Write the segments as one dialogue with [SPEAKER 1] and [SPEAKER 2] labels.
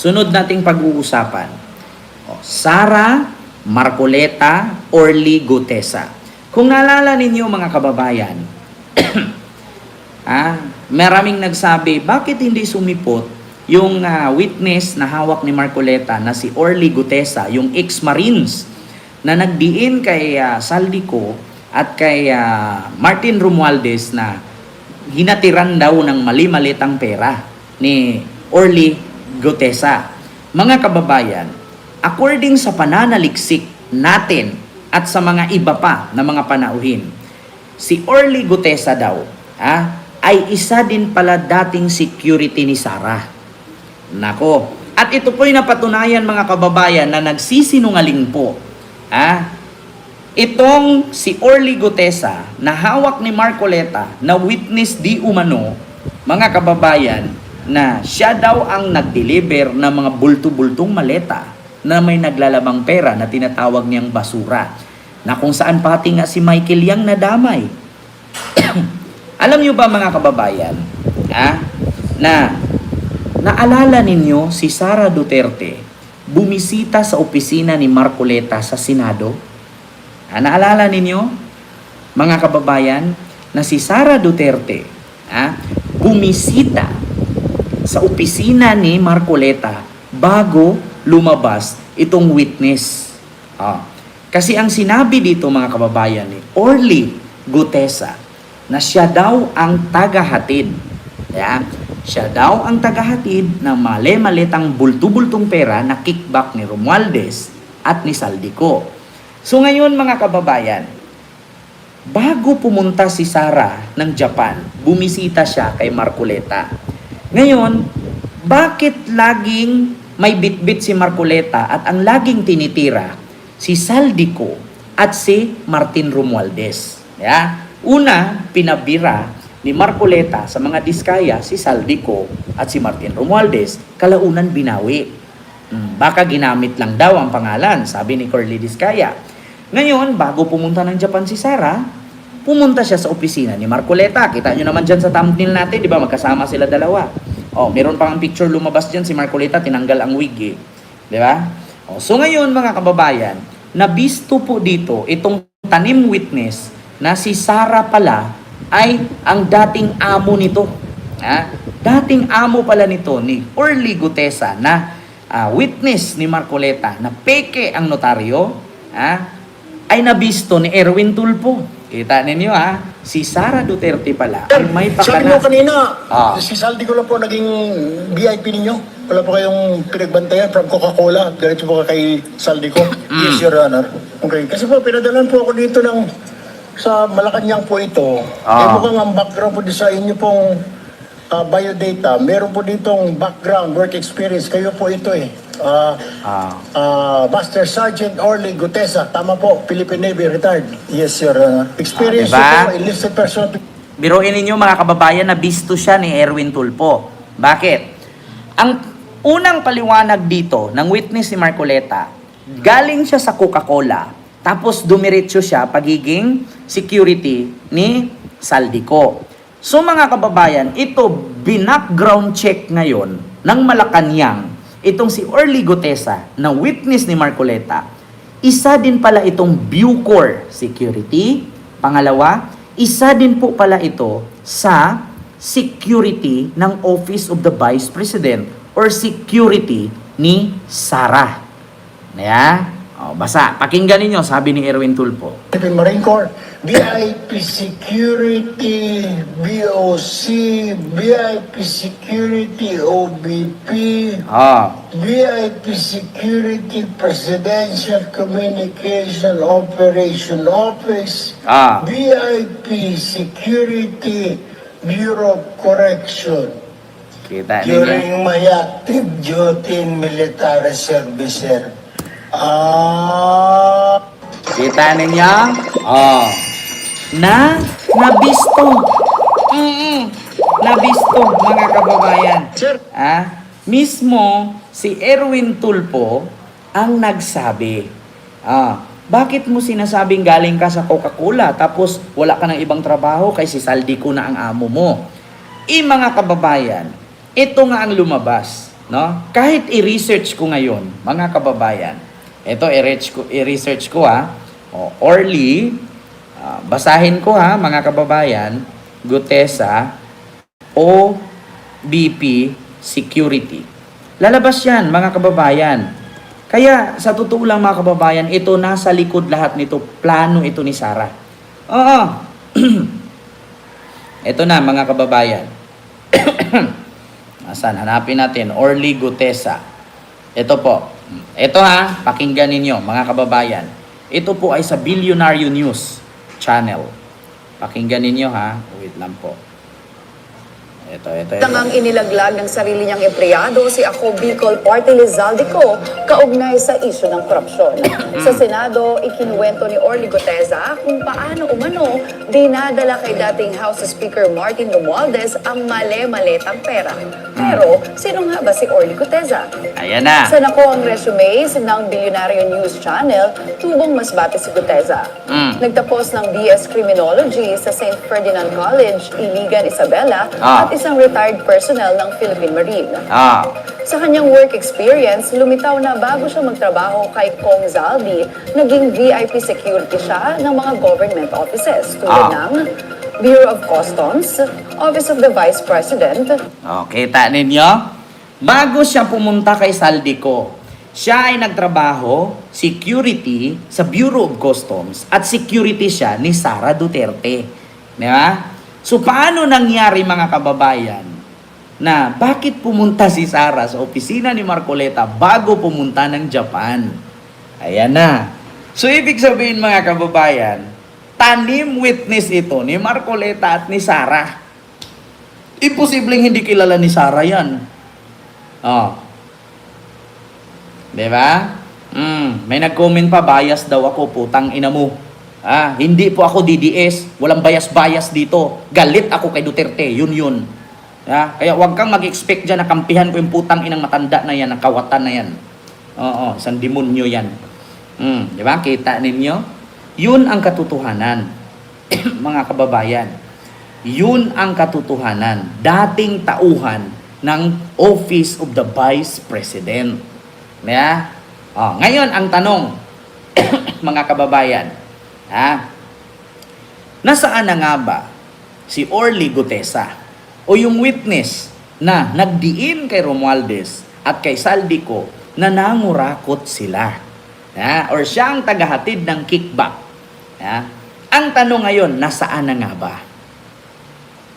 [SPEAKER 1] Sunod nating pag-uusapan. Sara Marcoleta Orly Gutesa. Kung naalala ninyo mga kababayan, ah, maraming nagsabi, bakit hindi sumipot yung ah, witness na hawak ni Marcoleta na si Orly Gutesa, yung ex-Marines na nagdiin kay ah, Saldico at kay ah, Martin Romualdez na hinatiran daw ng mali-malitang pera ni Orly Gutesa. Mga kababayan, according sa pananaliksik natin at sa mga iba pa na mga panauhin, si Orly Gutesa daw ah, ay isa din pala dating security ni Sarah. Nako. At ito po'y napatunayan mga kababayan na nagsisinungaling po. Ah, itong si Orly Gutesa na hawak ni Marcoleta na witness di umano, mga kababayan, na siya daw ang nag-deliver ng mga bulto-bultong maleta na may naglalabang pera na tinatawag niyang basura. Na kung saan pati nga si Michael Yang nadamay. Alam niyo ba mga kababayan, ah, na naalala ninyo si Sara Duterte bumisita sa opisina ni Marcoleta sa Senado? Ah, naalala ninyo, mga kababayan, na si Sara Duterte ah, bumisita sa opisina ni Marcoleta bago lumabas itong witness. Ah, kasi ang sinabi dito mga kababayan ni Orly Gutesa na siya daw ang tagahatid. Yeah? Siya daw ang tagahatid ng mali-malitang bultu-bultong pera na kickback ni Romualdez at ni Saldico. So ngayon mga kababayan, bago pumunta si Sara ng Japan, bumisita siya kay Marcoleta. Ngayon, bakit laging may bitbit si Marcoleta at ang laging tinitira si Saldico at si Martin Romualdez? Yeah? Una, pinabira ni Marcoleta sa mga diskaya si Saldico at si Martin Romualdez, kalaunan binawi. Hmm, baka ginamit lang daw ang pangalan, sabi ni Curly Diskaya. Ngayon, bago pumunta ng Japan si Sara, pumunta siya sa opisina ni Marcoleta. Kita nyo naman dyan sa thumbnail natin, di ba? Magkasama sila dalawa. Oh, meron pang ang picture lumabas dyan si Marcoleta, tinanggal ang wig eh. Di ba? Oh, so ngayon mga kababayan, nabisto po dito itong tanim witness na si Sara pala ay ang dating amo nito. Ha? Dating amo pala nito ni Orly Gutesa na ah, witness ni Marcoleta na peke ang notaryo ha? ay nabisto ni Erwin Tulpo. Kita ninyo ha, si Sara Duterte pala ang may
[SPEAKER 2] Sabi mo
[SPEAKER 1] pakana.
[SPEAKER 2] kanina,
[SPEAKER 1] Ah.
[SPEAKER 2] si Saldi ko lang po naging VIP ninyo. Wala po kayong pinagbantayan from Coca-Cola. Diretso po ka kay Saldi ko.
[SPEAKER 1] Mm.
[SPEAKER 2] Yes, Your Honor. Okay. Kasi po, pinadalan po ako dito ng sa Malacanang po ito.
[SPEAKER 1] Ah.
[SPEAKER 2] Eh mukhang ang background po di sa inyo pong ah, biodata. Meron po ditong background, work experience. Kayo po ito eh. Ah,
[SPEAKER 1] Ah.
[SPEAKER 2] ah, Master Sergeant Orly Gutesa. Tama po, Philippine Navy, retired. Yes, Your Honor. Experience
[SPEAKER 1] Ah, diba?
[SPEAKER 2] po, enlisted person.
[SPEAKER 1] Biruin ninyo mga kababayan na bisto siya ni Erwin Tulpo. Bakit? Ang unang paliwanag dito ng witness ni Marcoleta, galing siya sa Coca-Cola, tapos dumiretso siya pagiging security ni Saldico. So mga kababayan, ito binackground check ngayon ng Malacanang itong si Orly Gutesa na witness ni Marcoleta. Isa din pala itong Bucor Security. Pangalawa, isa din po pala ito sa security ng Office of the Vice President or security ni Sarah. Yeah? O, basa. Pakinggan ninyo, sabi ni Erwin Tulpo.
[SPEAKER 2] Philippine Marine Corps, VIP Security, BOC, VIP Security, OBP,
[SPEAKER 1] Oh,
[SPEAKER 2] VIP Security Presidential Communication Operation Office,
[SPEAKER 1] ah.
[SPEAKER 2] VIP Security Bureau of Correction.
[SPEAKER 1] Kita ninyo.
[SPEAKER 2] During my active duty in military service, sir. Ah...
[SPEAKER 1] Kita ninyo? Oh. Na, nabisto. Mm Nabisto, mga kababayan.
[SPEAKER 2] Sir,
[SPEAKER 1] Ah, mismo si Erwin Tulpo ang nagsabi. Ah, bakit mo sinasabing galing ka sa Coca-Cola tapos wala ka ng ibang trabaho kay si Saldi ko na ang amo mo? Eh mga kababayan, ito nga ang lumabas. No? Kahit i-research ko ngayon, mga kababayan, ito i-research ko, i-research ko ha, o, Orly, ah, basahin ko ha, mga kababayan, Gutesa, OBP Security. Lalabas yan, mga kababayan. Kaya, sa totoo lang mga kababayan, ito nasa likod lahat nito, plano ito ni Sarah. Oo. ito na, mga kababayan. Asan? Hanapin natin. Orly Gutesa. Ito po. Ito ha, pakinggan ninyo, mga kababayan. Ito po ay sa Billionaire News channel. Pakinggan ninyo ha. Wait lang po. Ito, ito, ito.
[SPEAKER 3] Tangang inilaglag ng sarili niyang empleyado si Ako Bicol Party Lizaldico kaugnay sa isyu ng korupsyon. Sa Senado, ikinuwento ni Orly Goteza kung paano umano dinadala kay dating House Speaker Martin Romualdez ang male-maletang pera. Pero, sino nga ba si Orly Goteza?
[SPEAKER 1] Ayan na.
[SPEAKER 3] Sa nako ang resume ng Billionaire News Channel, tubong masbate si Guteza.
[SPEAKER 1] Mm.
[SPEAKER 3] Nagtapos ng BS Criminology sa St. Ferdinand College, Iligan, Isabela,
[SPEAKER 1] Ah.
[SPEAKER 3] at isang retired personnel ng Philippine Marine.
[SPEAKER 1] Ah.
[SPEAKER 3] Sa kanyang work experience, lumitaw na bago siya magtrabaho kay Kong Zaldi, naging VIP security siya ng mga government offices tulad
[SPEAKER 1] Ah.
[SPEAKER 3] ng Bureau of Customs, Office of the Vice President,
[SPEAKER 1] Oh, kita ninyo? Bago siya pumunta kay Saldico, siya ay nagtrabaho, security, sa Bureau of Customs at security siya ni Sara Duterte. Di ba? So, paano nangyari mga kababayan na bakit pumunta si Sara sa opisina ni Marcoleta bago pumunta ng Japan? Ayan na. So, ibig sabihin mga kababayan, tanim witness ito ni Marcoleta at ni Sara. Imposibleng hindi kilala ni Sarah yan. Oh. Di ba? Mm, may nag-comment pa, bias daw ako, putang ina mo. Ah, hindi po ako DDS, walang bias-bias dito. Galit ako kay Duterte, yun yun. Ah, kaya huwag kang mag-expect dyan na kampihan ko yung putang inang matanda na yan, nakawatan na yan. Oo, isang demonyo yan. Mm, di ba? Kita ninyo? Yun ang katotohanan, mga kababayan. Yun ang katotohanan. Dating tauhan ng Office of the Vice President. Yeah? Oh, ngayon, ang tanong, mga kababayan, ha? Nasaan na nga ba si Orly Gutesa o yung witness na nagdiin kay Romualdez at kay Saldico na nangurakot sila? Ha? Or siya ang tagahatid ng kickback. Ha? Ang tanong ngayon, nasaan na nga ba?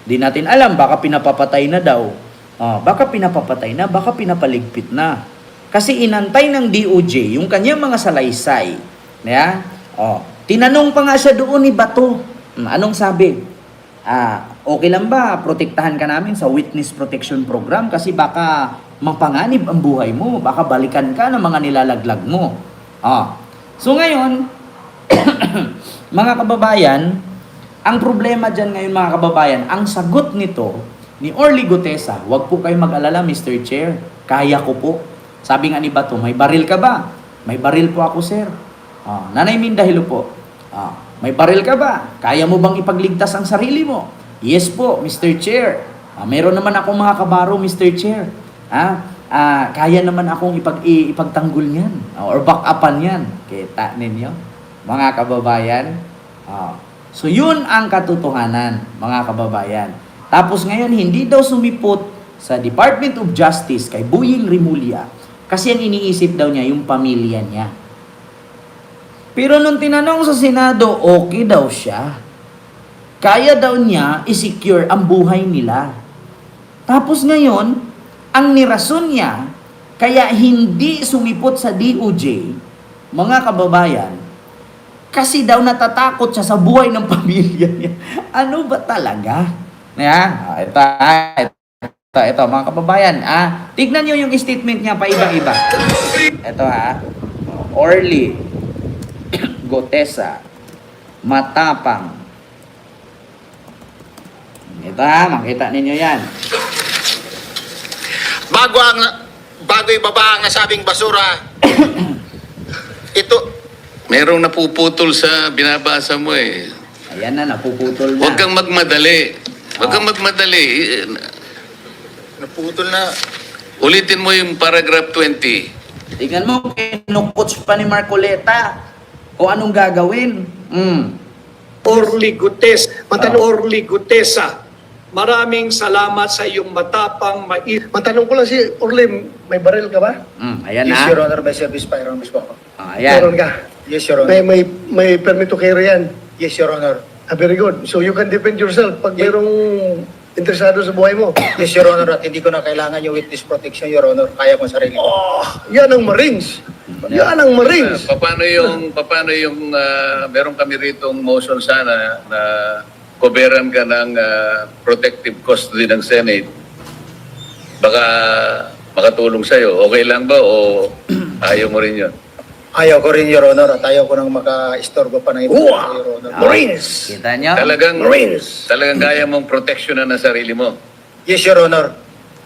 [SPEAKER 1] Di natin alam, baka pinapapatay na daw. Oh, baka pinapapatay na, baka pinapaligpit na. Kasi inantay ng DOJ yung kanyang mga salaysay. Yeah? Oh, tinanong pa nga siya doon ni Bato. Hmm, Anong sabi? Ah, okay lang ba protektahan ka namin sa witness protection program kasi baka mapanganib ang buhay mo, baka balikan ka ng mga nilalaglag mo. Ah. So ngayon, mga kababayan, ang problema dyan ngayon mga kababayan, ang sagot nito ni Orly Gutesa, wag po kayo mag-alala Mr. Chair, kaya ko po. Sabi nga ni Bato, may baril ka ba? May baril po ako sir. Ah, Nanay Mindahilo po, ah, may baril ka ba? Kaya mo bang ipagligtas ang sarili mo? Yes po, Mr. Chair. Ah, meron naman akong mga kabaro, Mr. Chair. Ah, ah, kaya naman akong ipag, ipagtanggol niyan ah, or back upan yan. Kita ninyo, mga kababayan. Ah, so yun ang katotohanan, mga kababayan. Tapos ngayon, hindi daw sumipot sa Department of Justice kay Buying Rimulya kasi ang iniisip daw niya yung pamilya niya. Pero nung tinanong sa Senado, okay daw siya. Kaya daw niya i-secure ang buhay nila. Tapos ngayon, ang nirason niya, kaya hindi sumipot sa DOJ, mga kababayan, kasi daw natatakot siya sa buhay ng pamilya niya. Ano ba talaga? Yan, ah, ito, ah, ito, ito, mga kababayan, ah, tignan nyo yung statement niya pa iba-iba. Ito ha, Orly, Gotesa, Matapang. Ito ha, makita ninyo yan.
[SPEAKER 4] bago ang bago ibaba ang nasabing basura ito
[SPEAKER 5] Merong napuputol sa binabasa mo eh.
[SPEAKER 1] Ayan na, napuputol na.
[SPEAKER 5] Huwag kang magmadali. Huwag kang magmadali. Eh,
[SPEAKER 4] naputol na
[SPEAKER 5] Ulitin mo yung paragraph 20.
[SPEAKER 1] Tingnan mo, kinukuts pa ni Marcoleta kung anong gagawin. Mm.
[SPEAKER 6] Orly Gutes, Matanong Orly Gutesa, maraming salamat sa iyong matapang, mais.
[SPEAKER 2] Matanong ko lang si Orly, may baril ka ba?
[SPEAKER 1] Mm, ayan
[SPEAKER 7] Yes,
[SPEAKER 1] na.
[SPEAKER 7] Your Honor, may service firearm mismo ako.
[SPEAKER 1] Ah, ayan.
[SPEAKER 2] Meron ka.
[SPEAKER 7] Yes, Your
[SPEAKER 2] May,
[SPEAKER 7] Honor.
[SPEAKER 2] may, may permit to carry yan.
[SPEAKER 7] Yes, Your Honor.
[SPEAKER 2] Ah, very good. So you can defend yourself pag merong interesado sa buhay mo.
[SPEAKER 7] Yes, Your Honor, at hindi ko na kailangan yung witness protection, Your Honor. Kaya ko sarili ko.
[SPEAKER 2] Oh, yan ang Marines. Yan ang Marines.
[SPEAKER 5] Ah, paano yung, paano yung, ah, meron kami rito motion sana na koberan ka ng ah, protective custody ng Senate. Baka makatulong sa'yo. Okay lang ba o ayaw mo rin yun?
[SPEAKER 7] Ayaw ko rin, Your Honor, at ayaw ko nang maka-istorbo pa ng iba,
[SPEAKER 2] Uwa!
[SPEAKER 7] Your Honor.
[SPEAKER 2] Marines.
[SPEAKER 1] Kita nyo?
[SPEAKER 5] Talagang,
[SPEAKER 2] Marines.
[SPEAKER 5] talagang kaya mong proteksyonan ang sarili mo.
[SPEAKER 7] Yes, Your Honor.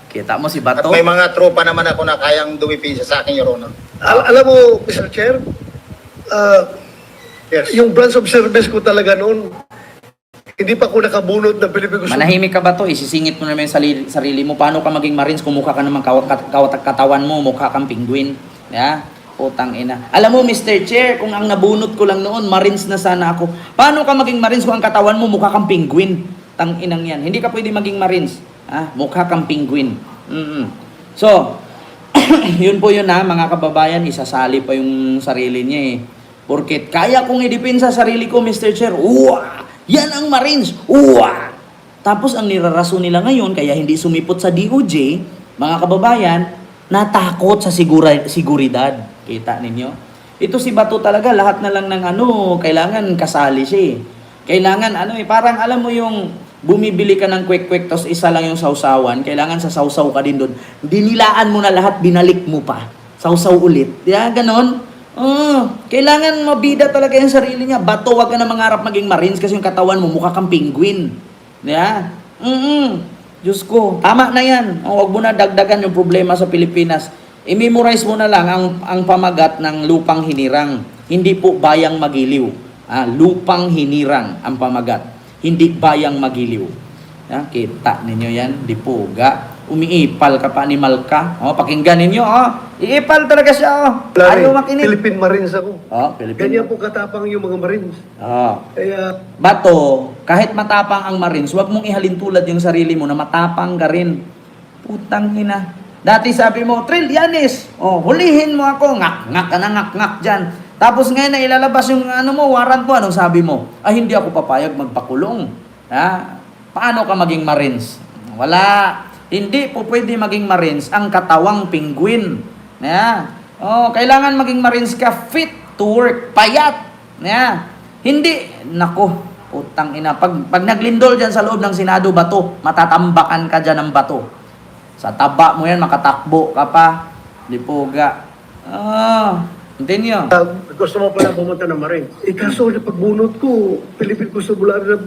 [SPEAKER 1] Kita mo si
[SPEAKER 7] At
[SPEAKER 1] Bato?
[SPEAKER 7] may mga tropa naman ako na kayang dumipisa sa akin, Your Honor.
[SPEAKER 2] Al- alam mo, Mr. Chair, ah,
[SPEAKER 7] Yes.
[SPEAKER 2] yung branch of service ko talaga noon, hindi pa ako nakabunot ng Pilipino Gusto.
[SPEAKER 1] Manahimik ka ba to? Isisingit mo naman yung sarili, sarili mo. Paano ka maging Marines kung mukha ka naman kawat, kawat, katawan mo, mukha kang penguin? Yeah? Putang ina. Alam mo, Mr. Chair, kung ang nabunot ko lang noon, Marines na sana ako. Paano ka maging Marines kung ang katawan mo mukha kang penguin? Tang inang yan. Hindi ka pwede maging Marines. Ah, mukha kang penguin. mm So, yun po yun ha, mga kababayan, isasali pa yung sarili niya eh. Porket kaya kong idepensa sarili ko, Mr. Chair. Uwa! Yan ang Marines! Uwa! Tapos ang niraraso nila ngayon, kaya hindi sumipot sa DOJ, mga kababayan, natakot sa sigura, siguridad. Kita ninyo? Ito si Bato talaga, lahat na lang ng ano, kailangan kasali siya eh. Kailangan ano eh, parang alam mo yung bumibili ka ng kwek-kwek tapos isa lang yung sausawan, kailangan sa sausaw ka din doon. Dinilaan mo na lahat, binalik mo pa. Sausaw ulit. Di ba? Ganon. Oh, kailangan mabida talaga yung sarili niya. Bato, wag ka na mangarap maging Marines kasi yung katawan mo mukha kang penguin. Di ba? Mm Diyos ko, tama na yan. Oh, wag mo na dagdagan yung problema sa Pilipinas. I-memorize mo na lang ang, ang pamagat ng lupang hinirang. Hindi po bayang magiliw. Ah, lupang hinirang ang pamagat. Hindi bayang magiliw. Ah, kita ninyo yan, dipuga. Umiipal ka pa, animal ka. Oh, pakinggan ninyo, oh. Iipal talaga siya, oh. Ayaw makinig.
[SPEAKER 2] Philippine Marines ako.
[SPEAKER 1] Oh, Pilipino.
[SPEAKER 2] Ganyan po katapang yung mga Marines.
[SPEAKER 1] Oh.
[SPEAKER 2] Kaya,
[SPEAKER 1] Bato, kahit matapang ang Marines, huwag mong ihalin tulad yung sarili mo na matapang ka rin. Putang ina. Dati sabi mo, Trill, Yanis, oh, hulihin mo ako, ngak, ngak ka na, ngak, ngak dyan. Tapos ngayon na ilalabas yung ano mo, warrant mo, anong sabi mo? Ay, hindi ako papayag magpakulong. Ha? Paano ka maging Marines? Wala. Hindi po pwede maging Marines ang katawang penguin. Yeah. Oh, kailangan maging Marines ka fit to work, payat. Yeah. Hindi, nako, utang ina. Pag, pag naglindol dyan sa loob ng Senado, bato, matatambakan ka dyan ng bato. Sa taba mo yan, makatakbo ka pa. Lipuga. Ah, hindi niyo.
[SPEAKER 2] ah, gusto mo pala pumunta ng Marines. Eh kaso, pagbunot ko, Philippine Constabulary na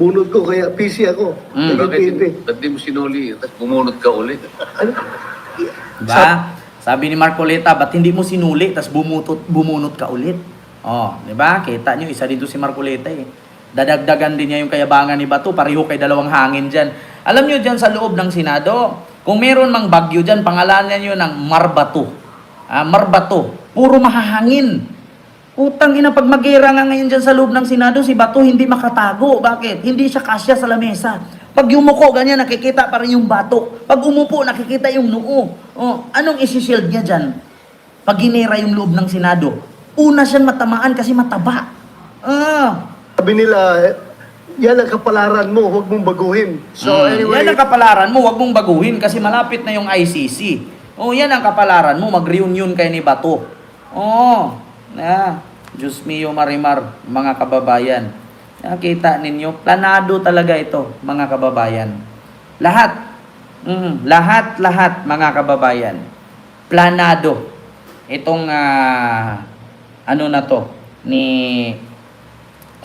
[SPEAKER 2] bunot ko, kaya PC ako.
[SPEAKER 1] Mm.
[SPEAKER 5] Bakit, ba't di mo sinuli? Tapos bumunot ka ulit.
[SPEAKER 2] Ano?
[SPEAKER 1] Diba? Sabi ni Marcoleta, ba't hindi mo sinuli, tas bumutot, bumunot ka ulit? Oh, di ba? Kita nyo, isa dito si Marcoleta eh. Dadagdagan din niya yung kayabangan ni Bato, pareho kay dalawang hangin dyan. Alam nyo dyan sa loob ng Senado, kung meron mang bagyo dyan, pangalanan nyo ng Marbato. Ah, Marbato. Puro mahahangin. Utang ina, pag magera nga ngayon dyan sa loob ng Senado, si Bato hindi makatago. Bakit? Hindi siya kasya sa lamesa. Pag yumuko, ganyan, nakikita pa rin yung bato. Pag umupo, nakikita yung noo. Oh, anong isi-shield niya dyan? Pag ginera yung loob ng Senado, una siyang matamaan kasi mataba. Ah,
[SPEAKER 2] Sabi nila, yan ang kapalaran mo, huwag mong baguhin.
[SPEAKER 7] So,
[SPEAKER 1] Mm,
[SPEAKER 7] anyway,
[SPEAKER 1] Yan ang kapalaran mo, wag mong baguhin kasi malapit na yung ICC. Oh, yan ang kapalaran mo, mag-reunion kayo ni Bato. Oh, na, Diyos mio marimar, mga kababayan. Nakita ninyo, planado talaga ito, mga kababayan. Lahat, mm, lahat, lahat, mga kababayan. Planado. Itong, ah, ano na to, ni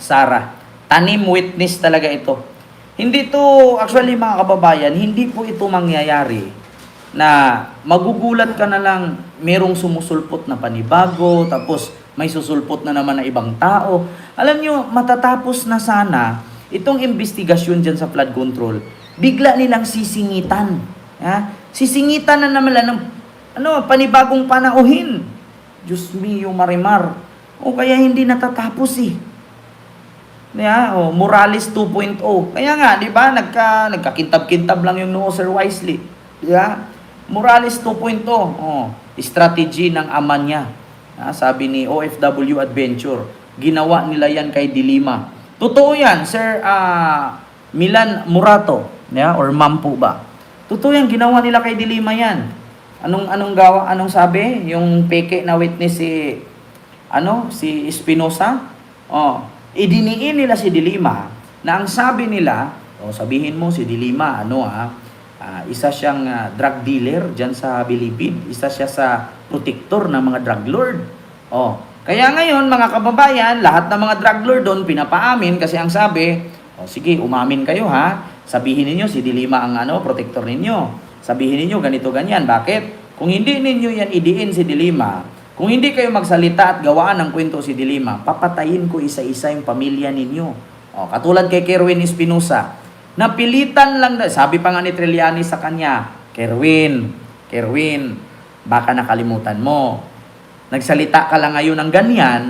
[SPEAKER 1] Sarah. Tanim witness talaga ito. Hindi to, actually mga kababayan, hindi po ito mangyayari na magugulat ka na lang merong sumusulpot na panibago, tapos may susulpot na naman na ibang tao. Alam nyo, matatapos na sana itong investigasyon dyan sa flood control, bigla nilang sisingitan. Ha? Sisingitan na naman ng ano, panibagong panauhin. Diyos mio, Marimar. O kaya hindi natatapos eh. Yeah, oh, Morales 2.0. Kaya nga, 'di ba, nagka nagkakintab-kintab lang yung noo Sir Wisely. ba? Morales 2.0. Oh, strategy ng ama niya. Ah, sabi ni OFW Adventure, ginawa nila 'yan kay Dilima. Totoo 'yan, Sir ah, Milan Murato, yeah, or ma'am po ba? Totoo 'yan, ginawa nila kay Dilima 'yan. Anong anong gawa, anong sabi? Yung peke na witness si ano, si Espinosa? Oh, idiniin nila si Dilima na ang sabi nila, oh, sabihin mo si Dilima, ano ah, ah, isa siyang ah, drug dealer diyan sa Bilibid, isa siya sa protector ng mga drug lord. Oh, kaya ngayon mga kababayan, lahat ng mga drug lord doon pinapaamin kasi ang sabi, oh, sige, umamin kayo ha. Sabihin ninyo si Dilima ang ano, protector ninyo. Sabihin ninyo ganito ganyan. Bakit? Kung hindi ninyo yan idiin si Dilima, kung hindi kayo magsalita at gawaan ng kwento si Dilima, papatayin ko isa-isa yung pamilya ninyo. O, katulad kay Kerwin Espinosa, napilitan lang, na, sabi pa nga ni Trillanes sa kanya, Kerwin, Kerwin, baka nakalimutan mo. Nagsalita ka lang ngayon ng ganyan,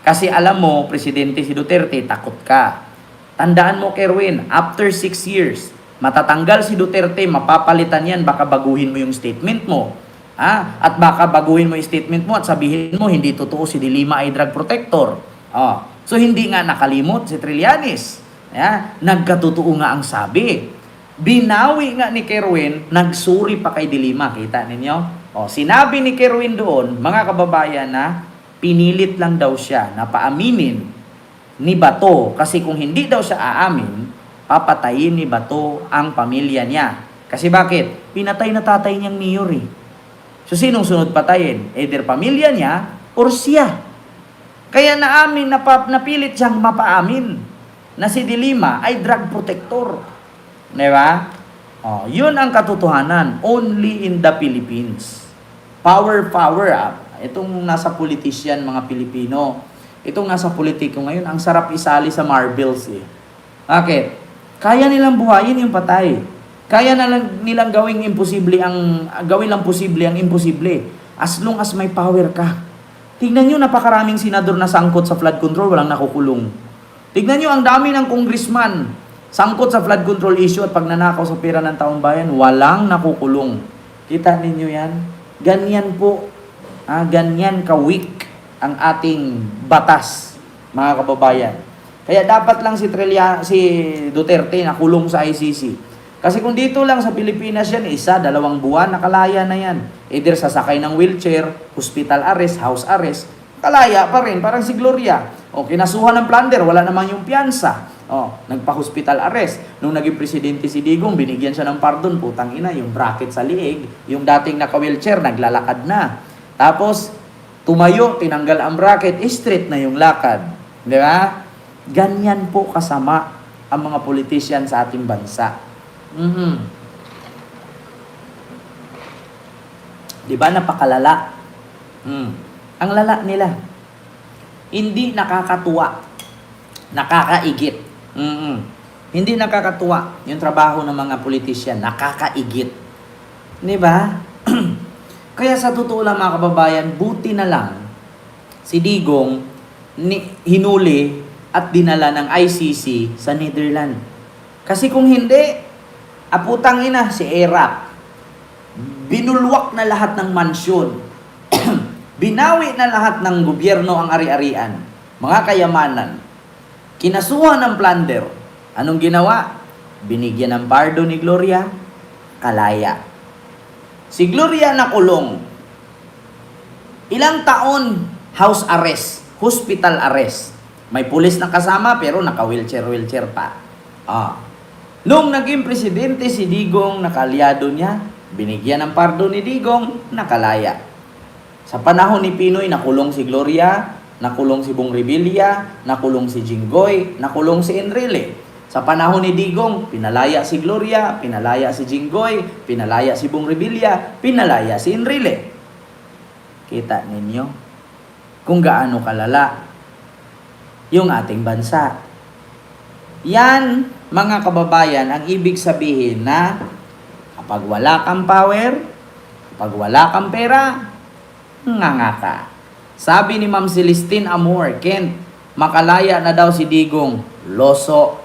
[SPEAKER 1] kasi alam mo, Presidente si Duterte, takot ka. Tandaan mo, Kerwin, after six years, matatanggal si Duterte, mapapalitan yan, baka baguhin mo yung statement mo. Ah, at baka baguhin mo yung statement mo at sabihin mo hindi totoo si Dilima ay drug protector. Oh. So hindi nga nakalimot si Trillanes. Yeah, nagkatotoo nga ang sabi. Binawi nga ni Kerwin, nagsuri pa kay Dilima. Kita ninyo? Oh, sinabi ni Kerwin doon, mga kababayan na pinilit lang daw siya na paaminin ni Bato kasi kung hindi daw siya aamin, papatayin ni Bato ang pamilya niya. Kasi bakit? Pinatay na tatay niyang mayor eh. So sinong sunod patayin? Either pamilya niya or siya. Kaya naamin, napap, napilit siyang mapaamin na si Dilima ay drug protector. Di ba? Oh, yun ang katotohanan. Only in the Philippines. Power, power up. Itong nasa politician, mga Pilipino. Itong nasa politiko ngayon, ang sarap isali sa marbles eh. Bakit? Kaya nilang buhayin yung patay. Kaya na lang nilang gawing imposible ang gawin lang posible ang imposible as long as may power ka. Tignan niyo napakaraming senador na sangkot sa flood control walang nakukulong. Tignan niyo ang dami ng congressman sangkot sa flood control issue at pagnanakaw sa pera ng taong bayan walang nakukulong. Kita ninyo 'yan? Ganyan po. Ah, ganyan ka weak ang ating batas, mga kababayan. Kaya dapat lang si Trillia, si Duterte nakulong sa ICC. Kasi kung dito lang sa Pilipinas yan, isa, dalawang buwan, nakalaya na yan. Either sasakay ng wheelchair, hospital arrest, house arrest, kalaya pa rin, parang si Gloria. O, kinasuhan ng plunder, wala naman yung piyansa. O, nagpa-hospital arrest. Nung naging presidente si Digong, binigyan siya ng pardon, putang ina, yung bracket sa liig, yung dating naka-wheelchair, naglalakad na. Tapos, tumayo, tinanggal ang bracket, eh, straight na yung lakad. Di ba? Ganyan po kasama ang mga politician sa ating bansa. Mhm. Di ba napakalala? Mm. Ang lala nila. Hindi nakakatuwa. Nakakaigit. Mhm. Hindi nakakatuwa yung trabaho ng mga politician. Nakakaigit. Di ba? Kaya sa totoo lang mga kababayan, buti na lang si Digong ni, hinuli at dinala ng ICC sa Netherlands. Kasi kung hindi, aputang ina si Erap, binulwak na lahat ng mansyon. Binawi na lahat ng gobyerno ang ari-arian, mga kayamanan. Kinasuhan ng plunder. Anong ginawa? Binigyan ng bardo ni Gloria, kalaya. Si Gloria nakulong. Ilang taon house arrest, hospital arrest. May pulis na kasama pero naka-wheelchair-wheelchair pa. Ah. Nung naging presidente si Digong, nakalyado niya, binigyan ng pardo ni Digong, nakalaya. Sa panahon ni Pinoy, nakulong si Gloria, nakulong si Bong Revilla, nakulong si Jinggoy, nakulong si Enrile. Sa panahon ni Digong, pinalaya si Gloria, pinalaya si Jinggoy, pinalaya si Bong Revilla, pinalaya si Enrile. Kita ninyo kung gaano kalala yung ating bansa. Yan, mga kababayan, ang ibig sabihin na Kapag wala kang power, kapag wala kang pera, nga nga ka. Sabi ni Ma'am Celestine Amor, Kent, makalaya na daw si Digong. Loso.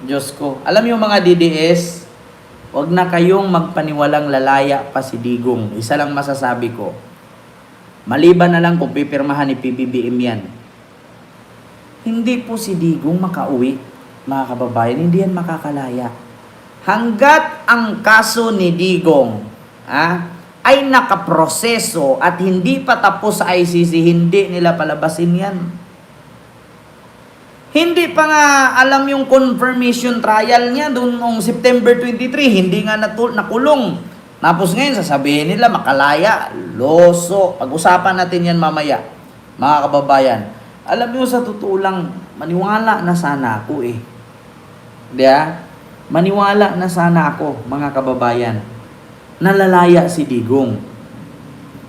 [SPEAKER 1] Diyos ko. Alam niyo mga DDS, wag na kayong magpaniwalang lalaya pa si Digong. Isa lang masasabi ko. Maliban na lang kung pipirmahan ni PBBM yan. Hindi po si Digong makauwi, mga kababayan. Hindi yan makakalaya. Hanggat ang kaso ni Digong ah, ay nakaproseso at hindi pa tapos sa ICC, hindi nila palabasin yan. Hindi pa nga alam yung confirmation trial niya doon noong September 23, hindi nga natul- nakulong. Tapos ngayon, sasabihin nila, makalaya, loso. Pag-usapan natin yan mamaya, mga kababayan. Alam niyo sa totoo lang, maniwala na sana ako eh. Di ba? Maniwala na sana ako, mga kababayan. Nalalaya si Digong.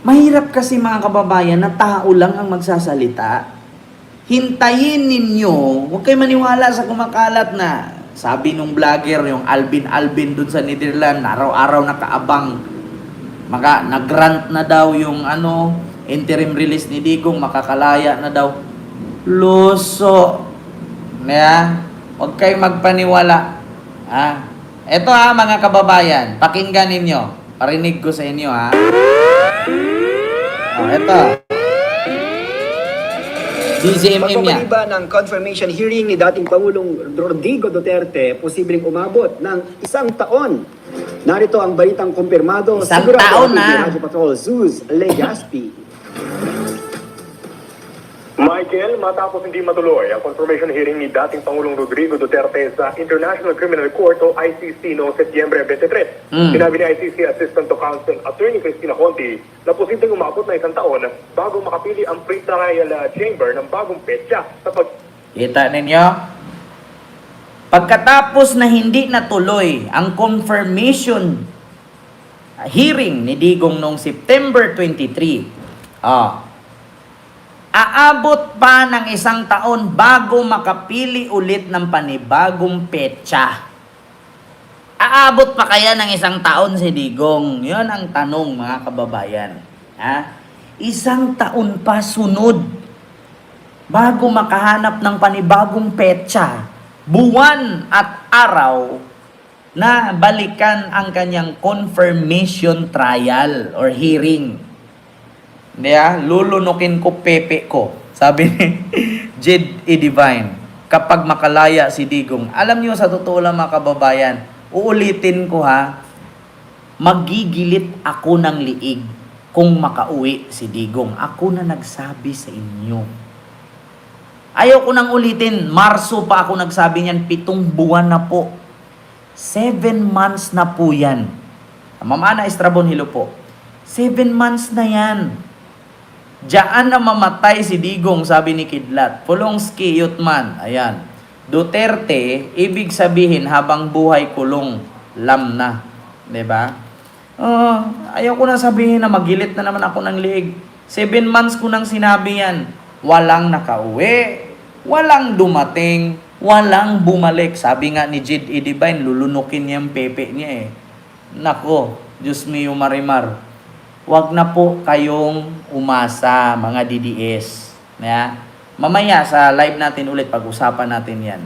[SPEAKER 1] Mahirap kasi mga kababayan na tao lang ang magsasalita hintayin ninyo, huwag kayo maniwala sa kumakalat na sabi nung vlogger, yung Alvin Alvin dun sa Netherlands, araw-araw nakaabang, maka, nag-grant na daw yung ano, interim release ni Digong, makakalaya na daw. Luso. Yeah? Huwag kayong magpaniwala. Ha? Ito ha, mga kababayan, pakinggan ninyo. Parinig ko sa inyo ha. Oh, ito. DCMM yan.
[SPEAKER 8] Pagpapaliba ng confirmation hearing ni dating Pangulong Rodrigo Duterte, posibleng umabot ng isang taon. Narito ang balitang kumpirmado.
[SPEAKER 1] Isang taon na.
[SPEAKER 8] Radyo Patrol Zeus Legaspi.
[SPEAKER 9] Michael, matapos hindi matuloy ang confirmation hearing ni dating Pangulong Rodrigo Duterte sa International Criminal Court o ICC noong Setyembre 23.
[SPEAKER 1] Mm.
[SPEAKER 9] Sinabi ni ICC Assistant to Counsel Attorney Cristina Conti na posibleng umabot na isang taon bago makapili ang pre-trial uh, chamber ng bagong petsa sa pag
[SPEAKER 1] Kita ninyo? Pagkatapos na hindi natuloy ang confirmation hearing ni Digong noong September 23, ah, aabot pa ng isang taon bago makapili ulit ng panibagong petsa. Aabot pa kaya ng isang taon si Digong? Yon ang tanong mga kababayan. Ha? Isang taon pa sunod bago makahanap ng panibagong petsa, buwan at araw na balikan ang kanyang confirmation trial or hearing. Hindi ah, lulunukin ko pepe ko. Sabi ni Jed E. Divine, kapag makalaya si Digong. Alam niyo sa totoo lang mga kababayan, uulitin ko ha, magigilit ako ng liig kung makauwi si Digong. Ako na nagsabi sa inyo. Ayaw ko nang ulitin, Marso pa ako nagsabi niyan, pitong buwan na po. Seven months na po yan. Mamana Estrabon Hilo po. Seven months na yan. Diyan na mamatay si Digong, sabi ni Kidlat. Pulongski, Yutman. Ayan. Duterte, ibig sabihin habang buhay kulong, lam na. ba? Oh, ayaw ko na sabihin na magilit na naman ako ng liig. Seven months ko nang sinabi yan. Walang nakauwi, walang dumating, walang bumalik. Sabi nga ni Jid E. Divine, lulunukin niya yung pepe niya eh. Nako, Diyos mio marimar. Huwag na po kayong umasa, mga DDS. Yeah? Mamaya sa live natin ulit, pag-usapan natin yan.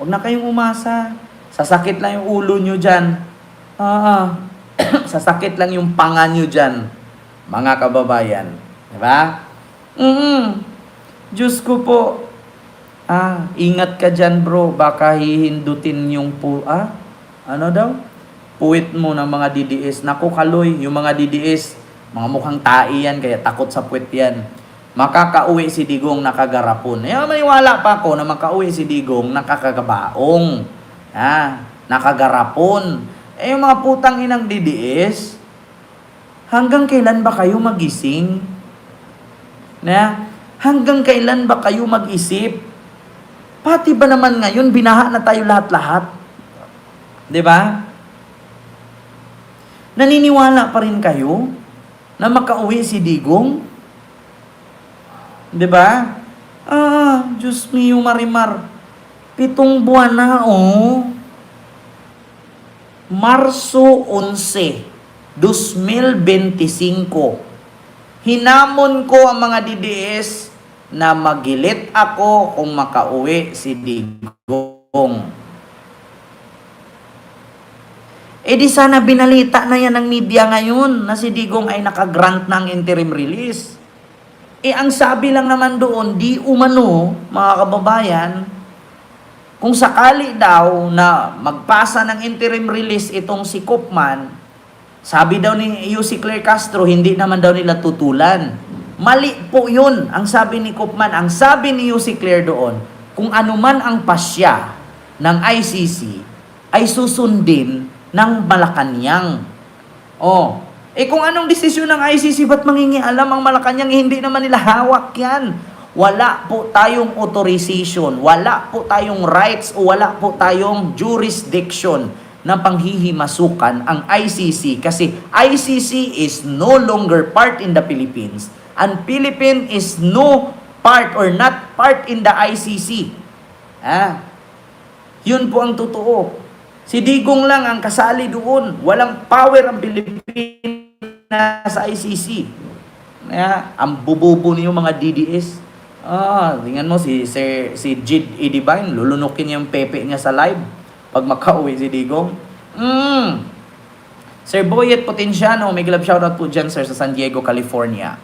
[SPEAKER 1] Huwag na kayong umasa. Sasakit lang yung ulo nyo dyan. Ah, sasakit lang yung panga nyo dyan, mga kababayan. Diba? Mm Diyos ko po. Ah, ingat ka dyan bro. Baka hihindutin yung pu... Ah? Ano daw? Puwit mo ng mga DDS. Naku kaloy, yung mga DDS, mga mukhang tai yan, kaya takot sa puwit yan. Makakauwi si Digong nakagarapon. Eh, maniwala pa ako na makauwi si Digong nakakagabaong. Ah, nakagarapon. Eh, yung mga putang inang DDS, hanggang kailan ba kayo magising? Na, hanggang kailan ba kayo mag-isip? Pati ba naman ngayon, binaha na tayo lahat-lahat? 'Di ba? Naniniwala pa rin kayo na makauwi si Digong? 'Di ba? Ah, Diyos mio marimar. Pitong buwan na, oh. Marso 11, 2025, hinamon ko ang mga DDS na magilit ako kung makauwi si Digong. Eh di sana binalita na yan ng media ngayon na si Digong ay nakagrant ng interim release. Eh ang sabi lang naman doon, di umano, mga kababayan, kung sakali daw na magpasa ng interim release itong si Kopman, sabi daw ni UC Claire Castro, hindi naman daw nila tutulan. Mali po yun, ang sabi ni Kopman. Ang sabi ni UC Claire doon, kung anuman ang pasya ng ICC, ay susundin ng Malacanang. Oh, eh kung anong desisyon ng ICC, ba't mangingialam ang Malacanang? Hindi naman nila hawak yan. Wala po tayong authorization, wala po tayong rights o wala po tayong jurisdiction na panghihimasukan ang ICC kasi ICC is no longer part in the Philippines and Philippine is no part or not part in the ICC. Ah, yun po ang totoo. Si Digong lang ang kasali doon. Walang power ang Pilipinas sa ICC. Kaya, ang bububo niyo mga DDS. Ah, tingnan mo si Sir, si Jid Edibine, lulunukin niya yung pepe niya sa live pag makauwi si Digong. Mm. Sir Boyet Potenciano, may glove shoutout po dyan sir sa San Diego, California.